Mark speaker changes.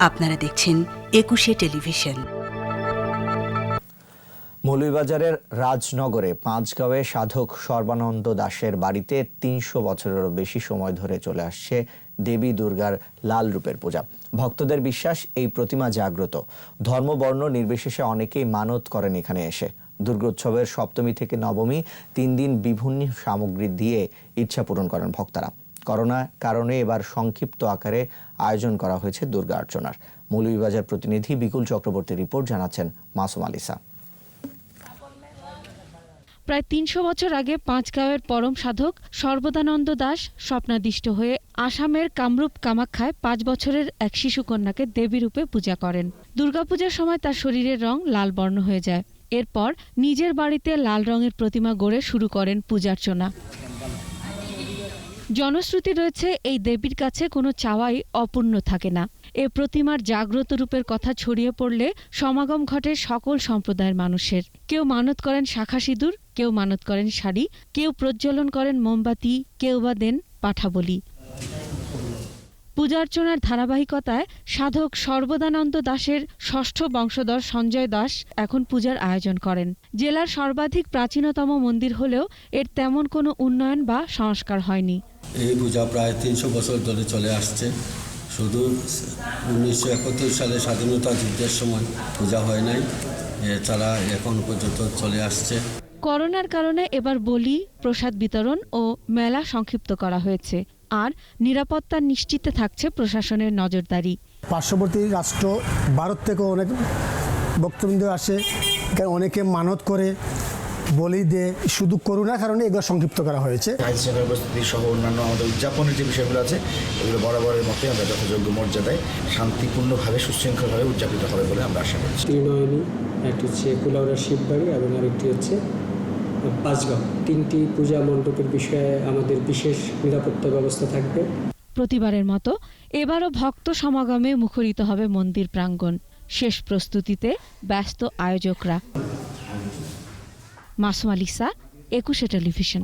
Speaker 1: আপনারা দেখছেন একুশে টেলিভিশন।
Speaker 2: মৌলভীবাজারের রাজনগরে পাঁচগাঁওয়ে সাধক সর্বানন্দ দাশের বাড়িতে তিনশো বছরেরও বেশি সময় ধরে চলে আসছে দেবী দুর্গার লাল রূপের পূজা। ভক্তদের বিশ্বাস এই প্রতিমা জাগ্রত। ধর্মবর্ণ নির্বিশেষে অনেকেই মানত করেন এখানে এসে। দুর্গোৎসবের সপ্তমী থেকে নবমী তিন দিন বিভিন্ন সামগ্রী দিয়ে ইচ্ছা পূরণ করেন ভক্তরা। করোনা কারণে এবার সংক্ষিপ্ত আকারে আয়োজন করা হয়েছে দুর্গা অর্চনার। মৌলভীবাজার প্রতিনিধি বিকুল চক্রবর্তী রিপোর্ট জানাচ্ছেন মাসুম আলিসা।
Speaker 3: প্রায় তিনশো বছর আগে পাঁচগাঁওয়ের পরম সাধক সর্বদানন্দ দাস স্বপ্নাদিষ্ট হয়ে আসামের কামরূপ কামাখ্যায় পাঁচ বছরের এক শিশুকন্যাকে দেবী রূপে পূজা করেন। দুর্গাপূজার সময় তার শরীরের রং লাল বর্ণ হয়ে যায়। এরপর নিজের বাড়িতে লাল রঙের প্রতিমা গড়ে শুরু করেন পূজার্চনা। জনশ্রুতি রয়েছে, এই দেবীর কাছে কোনো চাওয়াই অপূর্ণ থাকে না। এ প্রতিমার জাগ্রত রূপের কথা ছড়িয়ে পড়লে সমাগম ঘটে সকল সম্প্রদায়ের মানুষের। কেউ মানত করেন শাখা সিঁদুর, কেউ মানত করেন শাড়ি, কেউ প্রজ্বলন করেন মোমবাতি, কেউ বা দেন পাঠা বলি পূজার্চনার ধারাবাহিকতায় সাধক সর্বদানন্দ দাসের ষষ্ঠ বংশধর সঞ্জয় দাস এখন পূজার আয়োজন করেন। জেলার সর্বাধিক প্রাচীনতম মন্দির হলেও এর তেমন কোনো উন্নয়ন বা সংস্কার হয়নি।
Speaker 4: এই পূজা প্রায় তিনশো বছর ধরে চলে আসছে। শুধু উনিশশো একাত্তর সালে স্বাধীনতা যুদ্ধের সময় পূজা হয় নাই। এছাড়া এখন পর্যন্ত চলে আসছে।
Speaker 3: করোনার কারণে এবার বলি, প্রসাদ বিতরণ ও মেলা সংক্ষিপ্ত করা হয়েছে। আর নিরাপত্তা নিশ্চিতে থাকছে প্রশাসনের নজরদারি।
Speaker 5: পার্শ্ববর্তী রাষ্ট্র, ভারত থেকে অনেক বক্তব্য আসে। অনেকে মানত করে বলি দেয় শুধু করোনার কারণে এগুলো সংক্ষিপ্ত করা হয়েছে।
Speaker 6: আইন শৃঙ্খলা পরিস্থিতি সহ অন্যান্য আমাদের উদযাপনের যে বিষয়গুলো আছে এগুলো বরাবরের মতোই আমরা যথাযোগ্য মর্যাদায় শান্তিপূর্ণভাবে সুশৃঙ্খলভাবে উদযাপিত হবে বলে আমরা আশা করছি।
Speaker 7: ত্রিনয়নী একটি হচ্ছে কুলাউড়া শিববাড়ি এবং আরেকটি হচ্ছে পাঁচগাঁও। তিনটি পূজা মণ্ডপের বিষয়ে আমাদের বিশেষ নিরাপত্তা ব্যবস্থা থাকবে।
Speaker 3: প্রতিবারের মতো এবারও ভক্ত সমাগমে মুখরিত হবে মন্দির প্রাঙ্গণ। শেষ প্রস্তুতিতে ব্যস্ত আয়োজকরা। মাসুম আলিসা একুশে টেলিভিশন।